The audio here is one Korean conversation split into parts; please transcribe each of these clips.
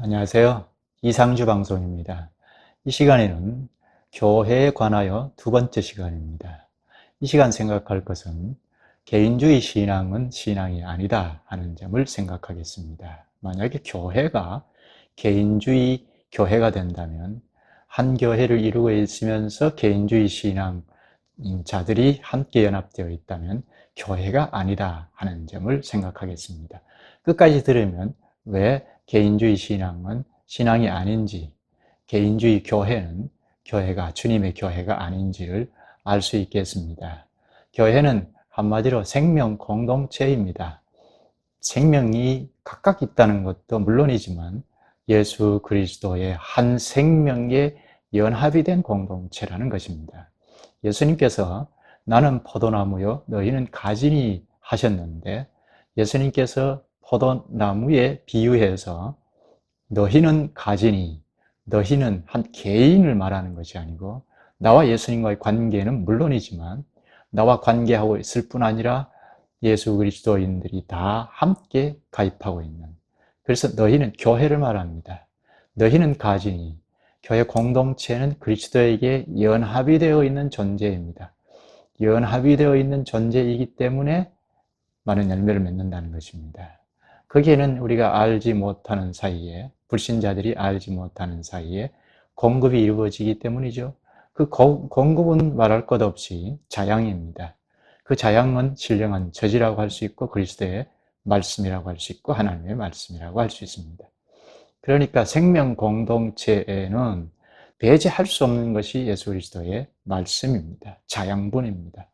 안녕하세요. 이상주 방송입니다. 이 시간에는 교회에 관하여 두 번째 시간입니다. 이 시간 생각할 것은 개인주의 신앙은 신앙이 아니다 하는 점을 생각하겠습니다. 만약에 교회가 개인주의 교회가 된다면 한 교회를 이루고 있으면서 개인주의 신앙 자들이 함께 연합되어 있다면 교회가 아니다 하는 점을 생각하겠습니다. 끝까지 들으면 왜 개인주의 신앙은 신앙이 아닌지, 개인주의 교회는 교회가 주님의 교회가 아닌지를 알 수 있겠습니다. 교회는 한마디로 생명 공동체입니다. 생명이 각각 있다는 것도 물론이지만 예수 그리스도의 한 생명의 연합이 된 공동체라는 것입니다. 예수님께서 나는 포도나무요, 너희는 가지니 하셨는데 예수님께서 포도나무에 비유해서 너희는 가지니 너희는 한 개인을 말하는 것이 아니고 나와 예수님과의 관계는 물론이지만 나와 관계하고 있을 뿐 아니라 예수 그리스도인들이 다 함께 가입하고 있는 그래서 너희는 교회를 말합니다. 너희는 가지니 교회 공동체는 그리스도에게 연합이 되어 있는 존재입니다. 연합이 되어 있는 존재이기 때문에 많은 열매를 맺는다는 것입니다. 거기에는 우리가 알지 못하는 사이에 불신자들이 알지 못하는 사이에 공급이 이루어지기 때문이죠. 그 공급은 말할 것 없이 자양입니다. 그 자양은 신령한 저지라고 할 수 있고 그리스도의 말씀이라고 할 수 있고 하나님의 말씀이라고 할 수 있습니다. 그러니까 생명 공동체에는 배제할 수 없는 것이 예수 그리스도의 말씀입니다. 자양분입니다.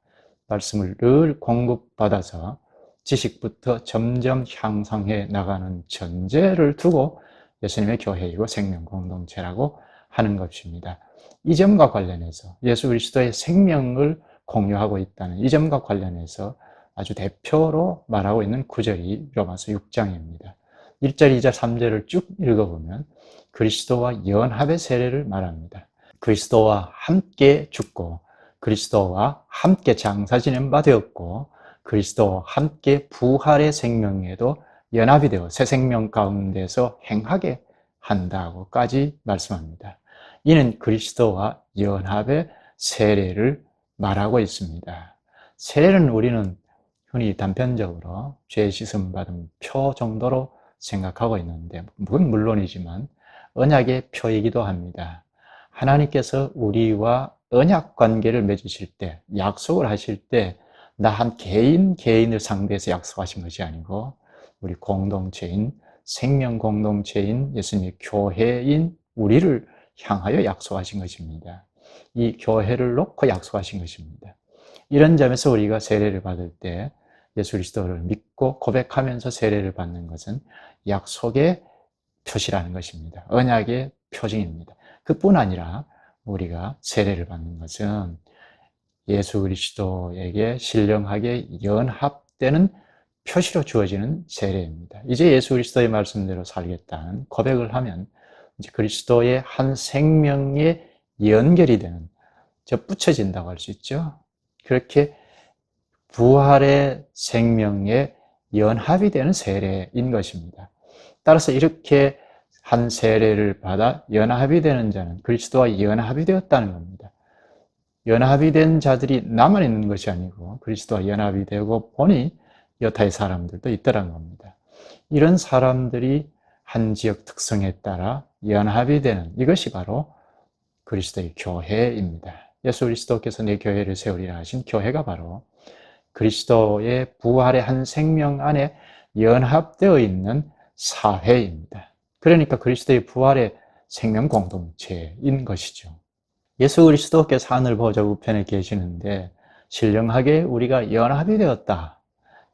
말씀을 늘 공급받아서 지식부터 점점 향상해 나가는 전제를 두고 예수님의 교회이고 생명 공동체라고 하는 것입니다. 이 점과 관련해서 예수 그리스도의 생명을 공유하고 있다는 이 점과 관련해서 아주 대표로 말하고 있는 구절이 로마서 6장입니다. 1절, 2절, 3절을 쭉 읽어보면 그리스도와 연합의 세례를 말합니다. 그리스도와 함께 죽고 그리스도와 함께 장사 지낸 바 되었고 그리스도와 함께 부활의 생명에도 연합이 되어 새 생명 가운데서 행하게 한다고까지 말씀합니다. 이는 그리스도와 연합의 세례를 말하고 있습니다. 세례는 우리는 흔히 단편적으로 죄 씻음 받은 표 정도로 생각하고 있는데, 그건 물론이지만 언약의 표이기도 합니다. 하나님께서 우리와 언약 관계를 맺으실 때, 약속을 하실 때, 나 한 개인 개인을 상대해서 약속하신 것이 아니고, 우리 공동체인, 생명 공동체인 예수님의 교회인 우리를 향하여 약속하신 것입니다. 이 교회를 놓고 약속하신 것입니다. 이런 점에서 우리가 세례를 받을 때 예수 그리스도를 믿고 고백하면서 세례를 받는 것은 약속의 표시라는 것입니다. 언약의 표징입니다. 그뿐 아니라 우리가 세례를 받는 것은 예수 그리스도에게 신령하게 연합되는 표시로 주어지는 세례입니다. 이제 예수 그리스도의 말씀대로 살겠다는 고백을 하면 이제 그리스도의 한 생명에 연결이 되는, 저 붙여진다고 할 수 있죠. 그렇게 부활의 생명에 연합이 되는 세례인 것입니다. 따라서 이렇게 한 세례를 받아 연합이 되는 자는 그리스도와 연합이 되었다는 겁니다. 연합이 된 자들이 나만 있는 것이 아니고 그리스도와 연합이 되고 보니 여타의 사람들도 있더란 겁니다. 이런 사람들이 한 지역 특성에 따라 연합이 되는 이것이 바로 그리스도의 교회입니다. 예수 그리스도께서 내 교회를 세우리라 하신 교회가 바로 그리스도의 부활의 한 생명 안에 연합되어 있는 사회입니다. 그러니까 그리스도의 부활의 생명 공동체인 것이죠. 예수 그리스도께서 하늘 보좌 우편에 계시는데 신령하게 우리가 연합이 되었다.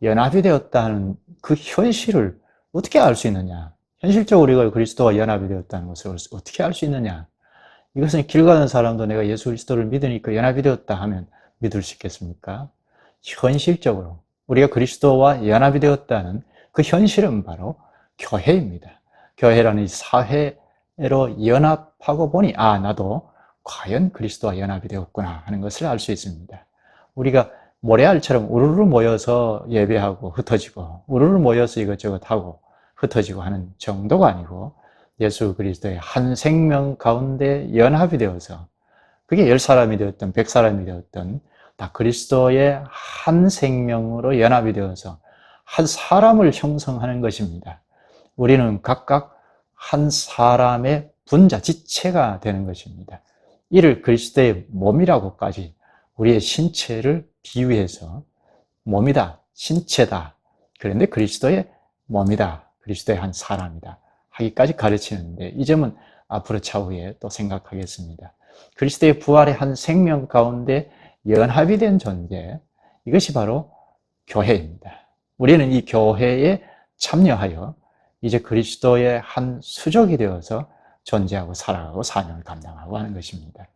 연합이 되었다는 그 현실을 어떻게 알 수 있느냐? 현실적으로 우리가 그리스도와 연합이 되었다는 것을 어떻게 알 수 있느냐? 이것은 길 가는 사람도 내가 예수 그리스도를 믿으니까 연합이 되었다 하면 믿을 수 있겠습니까? 현실적으로 우리가 그리스도와 연합이 되었다는 그 현실은 바로 교회입니다. 교회라는 이 사회로 연합하고 보니 아 나도 과연 그리스도와 연합이 되었구나 하는 것을 알 수 있습니다. 우리가 모래알처럼 우르르 모여서 예배하고 흩어지고 우르르 모여서 이것저것 하고 흩어지고 하는 정도가 아니고 예수 그리스도의 한 생명 가운데 연합이 되어서 그게 열 사람이 되었던 백 사람이 되었던 다 그리스도의 한 생명으로 연합이 되어서 한 사람을 형성하는 것입니다. 우리는 각각 한 사람의 분자, 지체가 되는 것입니다. 이를 그리스도의 몸이라고까지 우리의 신체를 비유해서 몸이다, 신체다. 그런데 그리스도의 몸이다, 그리스도의 한 사람이다. 하기까지 가르치는데 이 점은 앞으로 차후에 또 생각하겠습니다. 그리스도의 부활의 한 생명 가운데 연합이 된 존재, 이것이 바로 교회입니다. 우리는 이 교회에 참여하여 이제 그리스도의 한 수족이 되어서 존재하고 살아가고 사명을 감당하고 하는 것입니다.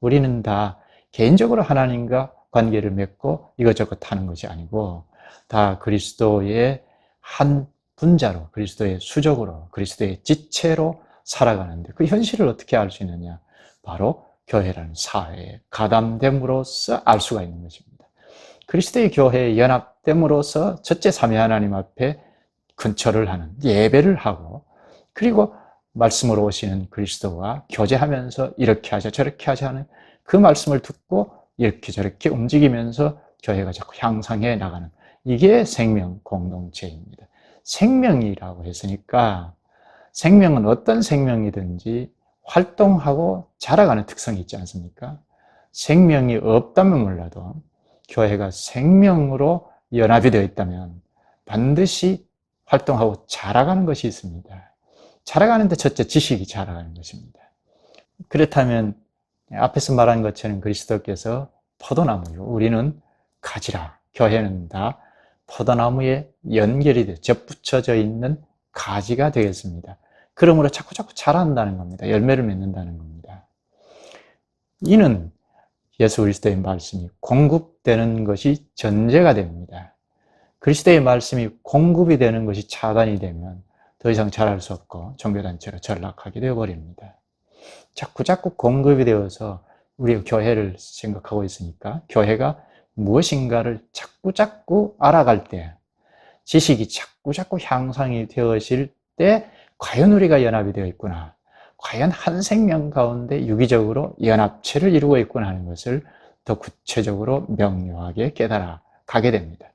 우리는 다 개인적으로 하나님과 관계를 맺고 이것저것 하는 것이 아니고 다 그리스도의 한 분자로 그리스도의 수족으로 그리스도의 지체로 살아가는데 그 현실을 어떻게 알 수 있느냐? 바로 교회라는 사회에 가담됨으로써 알 수가 있는 것입니다. 그리스도의 교회에 연합됨으로써 첫째 삼위 하나님 앞에 근처를 하는 예배를 하고 그리고 말씀으로 오시는 그리스도와 교제하면서 이렇게 하자 저렇게 하자 하는 그 말씀을 듣고 이렇게 저렇게 움직이면서 교회가 자꾸 향상해 나가는 이게 생명 공동체입니다. 생명이라고 했으니까 생명은 어떤 생명이든지 활동하고 자라가는 특성이 있지 않습니까? 생명이 없다면 몰라도 교회가 생명으로 연합이 되어 있다면 반드시 활동하고 자라가는 것이 있습니다. 자라가는데 첫째 지식이 자라가는 것입니다. 그렇다면 앞에서 말한 것처럼 그리스도께서 포도나무요. 우리는 가지라. 교회는 다 포도나무에 연결이 돼 접붙여져 있는 가지가 되겠습니다. 그러므로 자꾸 자꾸 자란다는 겁니다. 열매를 맺는다는 겁니다. 이는 예수 그리스도의 말씀이 공급되는 것이 전제가 됩니다. 그리스도의 말씀이 공급이 되는 것이 차단이 되면 더 이상 자랄 수 없고 종교단체로 전락하게 되어버립니다. 자꾸 자꾸 공급이 되어서 우리 교회를 생각하고 있으니까 교회가 무엇인가를 자꾸 자꾸 알아갈 때 지식이 자꾸 자꾸 향상이 되어질 때 과연 우리가 연합이 되어 있구나. 과연 한 생명 가운데 유기적으로 연합체를 이루고 있구나 하는 것을 더 구체적으로 명료하게 깨달아 가게 됩니다.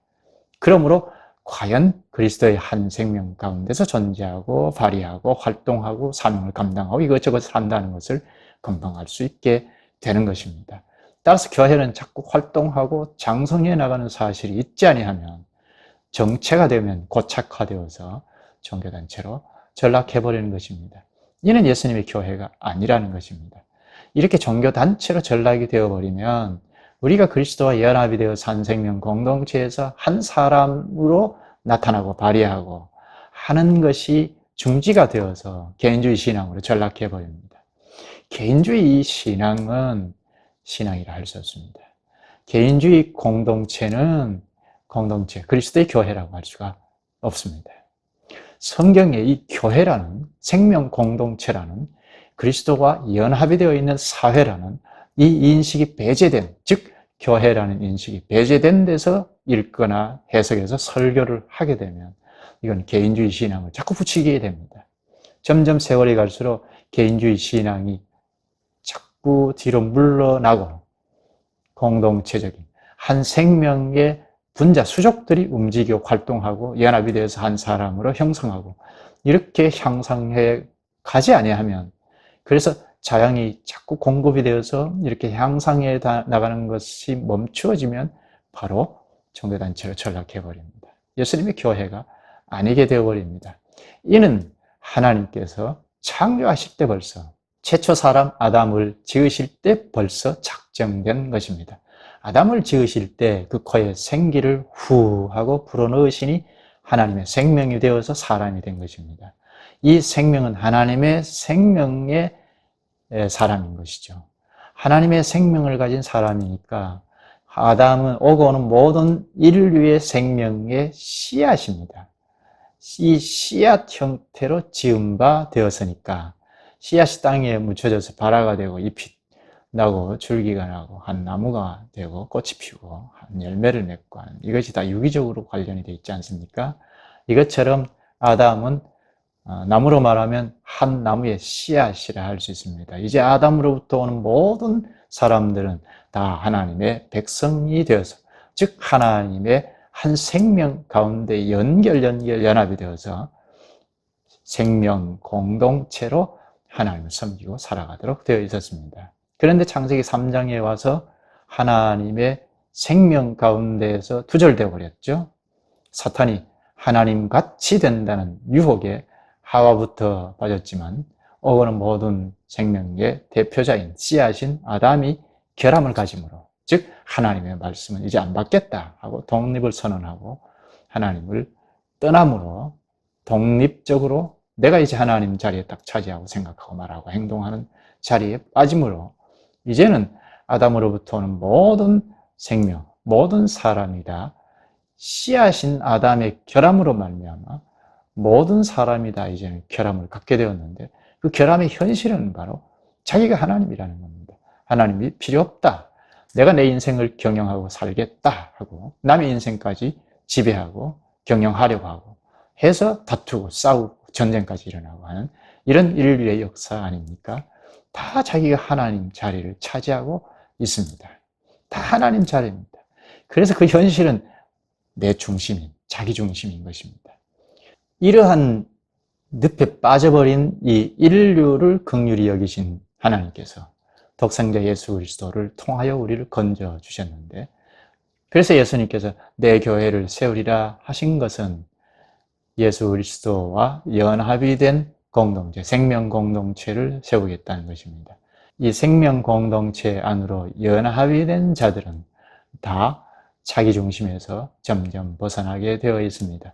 그러므로 과연 그리스도의 한 생명 가운데서 존재하고 발휘하고 활동하고 사명을 감당하고 이것저것 한다는 것을 금방 알 수 있게 되는 것입니다. 따라서 교회는 자꾸 활동하고 장성해 나가는 사실이 있지 아니하면 정체가 되면 고착화되어서 종교단체로 전락해버리는 것입니다. 이는 예수님의 교회가 아니라는 것입니다. 이렇게 종교단체로 전락이 되어버리면 우리가 그리스도와 연합이 되어 산 생명 공동체에서 한 사람으로 나타나고 발휘하고 하는 것이 중지가 되어서 개인주의 신앙으로 전락해 버립니다. 개인주의 신앙은 신앙이라 할 수 없습니다. 개인주의 공동체는 공동체, 그리스도의 교회라고 할 수가 없습니다. 성경에 이 교회라는 생명 공동체라는 그리스도와 연합이 되어 있는 사회라는 이 인식이 배제된, 즉, 교회라는 인식이 배제된 데서 읽거나 해석해서 설교를 하게 되면 이건 개인주의 신앙을 자꾸 붙이게 됩니다. 점점 세월이 갈수록 개인주의 신앙이 자꾸 뒤로 물러나고 공동체적인 한 생명의 분자, 수족들이 움직여 활동하고 연합이 되어서 한 사람으로 형성하고 이렇게 향상해 가지 아니하면 그래서 자양이 자꾸 공급이 되어서 이렇게 향상해 나가는 것이 멈추어지면 바로 종교단체로 전락해 버립니다. 예수님의 교회가 아니게 되어 버립니다. 이는 하나님께서 창조하실 때 벌써 최초 사람 아담을 지으실 때 벌써 작정된 것입니다. 아담을 지으실 때 그 코에 생기를 후 하고 불어넣으시니 하나님의 생명이 되어서 사람이 된 것입니다. 이 생명은 하나님의 생명의 사람인 것이죠. 하나님의 생명을 가진 사람이니까 아담은 오고 오는 모든 인류의 생명의 씨앗입니다. 이 씨앗 형태로 지은 바 되었으니까 씨앗이 땅에 묻혀져서 발화가 되고 잎이 나고 줄기가 나고 한 나무가 되고 꽃이 피고 한 열매를 맺고 이것이 다 유기적으로 관련이 되어 있지 않습니까? 이것처럼 아담은 어, 나무로 말하면 한 나무의 씨앗이라 할 수 있습니다. 이제 아담으로부터 오는 모든 사람들은 다 하나님의 백성이 되어서 즉 하나님의 한 생명 가운데 연결 연결 연합이 되어서 생명 공동체로 하나님을 섬기고 살아가도록 되어 있었습니다. 그런데 창세기 3장에 와서 하나님의 생명 가운데에서 두절되어 버렸죠. 사탄이 하나님 같이 된다는 유혹에 하와부터 빠졌지만 어거는 모든 생명의 대표자인 씨앗인 아담이 결함을 가짐으로 즉 하나님의 말씀은 이제 안 받겠다 하고 독립을 선언하고 하나님을 떠남으로 독립적으로 내가 이제 하나님 자리에 딱 차지하고 생각하고 말하고 행동하는 자리에 빠짐으로 이제는 아담으로부터 오는 모든 생명, 모든 사람이 다. 씨앗인 아담의 결함으로 말미암아 모든 사람이 다 이제는 결함을 갖게 되었는데 그 결함의 현실은 바로 자기가 하나님이라는 겁니다. 하나님이 필요 없다. 내가 내 인생을 경영하고 살겠다 하고 남의 인생까지 지배하고 경영하려고 하고 해서 다투고 싸우고 전쟁까지 일어나고 하는 이런 인류의 역사 아닙니까? 다 자기가 하나님 자리를 차지하고 있습니다. 다 하나님 자리입니다. 그래서 그 현실은 내 중심인, 자기 중심인 것입니다. 이러한 늪에 빠져버린 이 인류를 극률히 여기신 하나님께서 독생자 예수 그리스도를 통하여 우리를 건져 주셨는데 그래서 예수님께서 내 교회를 세우리라 하신 것은 예수 그리스도와 연합이 된 공동체, 생명 공동체를 세우겠다는 것입니다. 이 생명 공동체 안으로 연합이 된 자들은 다 자기 중심에서 점점 벗어나게 되어 있습니다.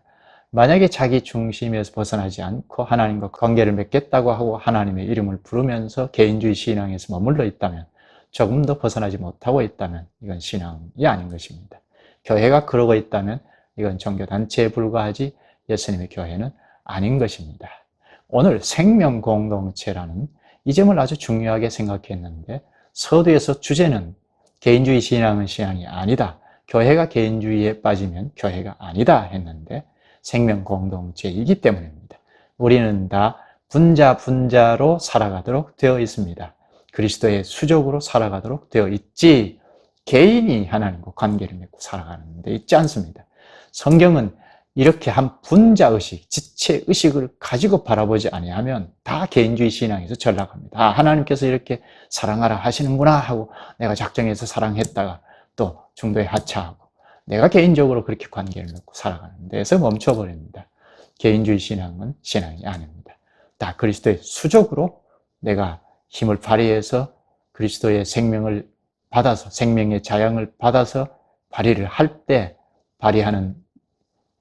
만약에 자기 중심에서 벗어나지 않고 하나님과 관계를 맺겠다고 하고 하나님의 이름을 부르면서 개인주의 신앙에서 머물러 있다면 조금 더 벗어나지 못하고 있다면 이건 신앙이 아닌 것입니다. 교회가 그러고 있다면 이건 종교단체에 불과하지 예수님의 교회는 아닌 것입니다. 오늘 생명 공동체라는 이 점을 아주 중요하게 생각했는데 서두에서 주제는 개인주의 신앙은 신앙이 아니다. 교회가 개인주의에 빠지면 교회가 아니다 했는데 생명 공동체이기 때문입니다. 우리는 다 분자 분자로 살아가도록 되어 있습니다. 그리스도의 수족으로 살아가도록 되어 있지 개인이 하나님과 관계를 맺고 살아가는 데 있지 않습니다. 성경은 이렇게 한 분자 의식, 지체 의식을 가지고 바라보지 아니하면 다 개인주의 신앙에서 전락합니다. 아, 하나님께서 이렇게 사랑하라 하시는구나 하고 내가 작정해서 사랑했다가 또 중도에 하차하고 내가 개인적으로 그렇게 관계를 맺고 살아가는 데서 멈춰버립니다. 개인주의 신앙은 신앙이 아닙니다. 다 그리스도의 수족으로 내가 힘을 발휘해서 그리스도의 생명을 받아서 생명의 자양을 받아서 발휘를 할 때 발휘하는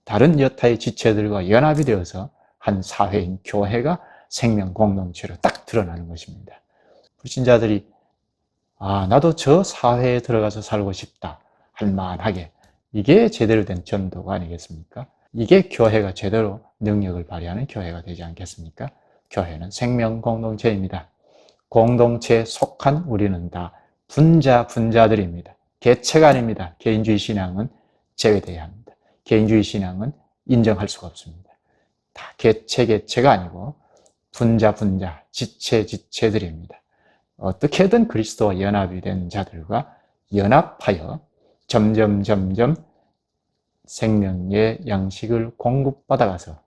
다른 여타의 지체들과 연합이 되어서 한 사회인 교회가 생명 공동체로 딱 드러나는 것입니다. 불신자들이 아 나도 저 사회에 들어가서 살고 싶다 할 만하게 이게 제대로 된 전도가 아니겠습니까? 이게 교회가 제대로 능력을 발휘하는 교회가 되지 않겠습니까? 교회는 생명 공동체입니다. 공동체에 속한 우리는 다 분자 분자들입니다. 개체가 아닙니다. 개인주의 신앙은 제외돼야 합니다. 개인주의 신앙은 인정할 수가 없습니다. 다 개체 개체가 아니고 분자 분자 지체 지체들입니다. 어떻게든 그리스도와 연합이 된 자들과 연합하여 점점 점점 생명의 양식을 공급받아가서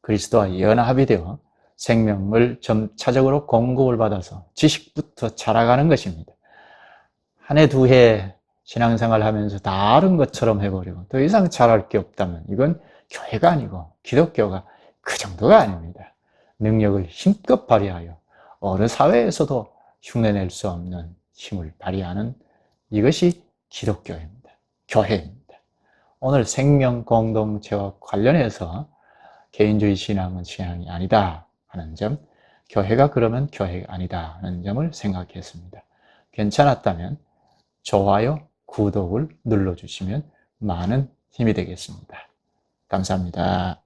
그리스도와 연합이 되어 생명을 점차적으로 공급을 받아서 지식부터 자라가는 것입니다. 한 해, 두 해 신앙생활 하면서 다른 것처럼 해버리고 더 이상 잘할 게 없다면 이건 교회가 아니고 기독교가 그 정도가 아닙니다. 능력을 힘껏 발휘하여 어느 사회에서도 흉내낼 수 없는 힘을 발휘하는 이것이 기독교입니다. 교회입니다. 오늘 생명 공동체와 관련해서 개인주의 신앙은 신앙이 아니다 하는 점, 교회가 그러면 교회가 아니다 하는 점을 생각했습니다. 괜찮았다면 좋아요, 구독을 눌러주시면 많은 힘이 되겠습니다. 감사합니다.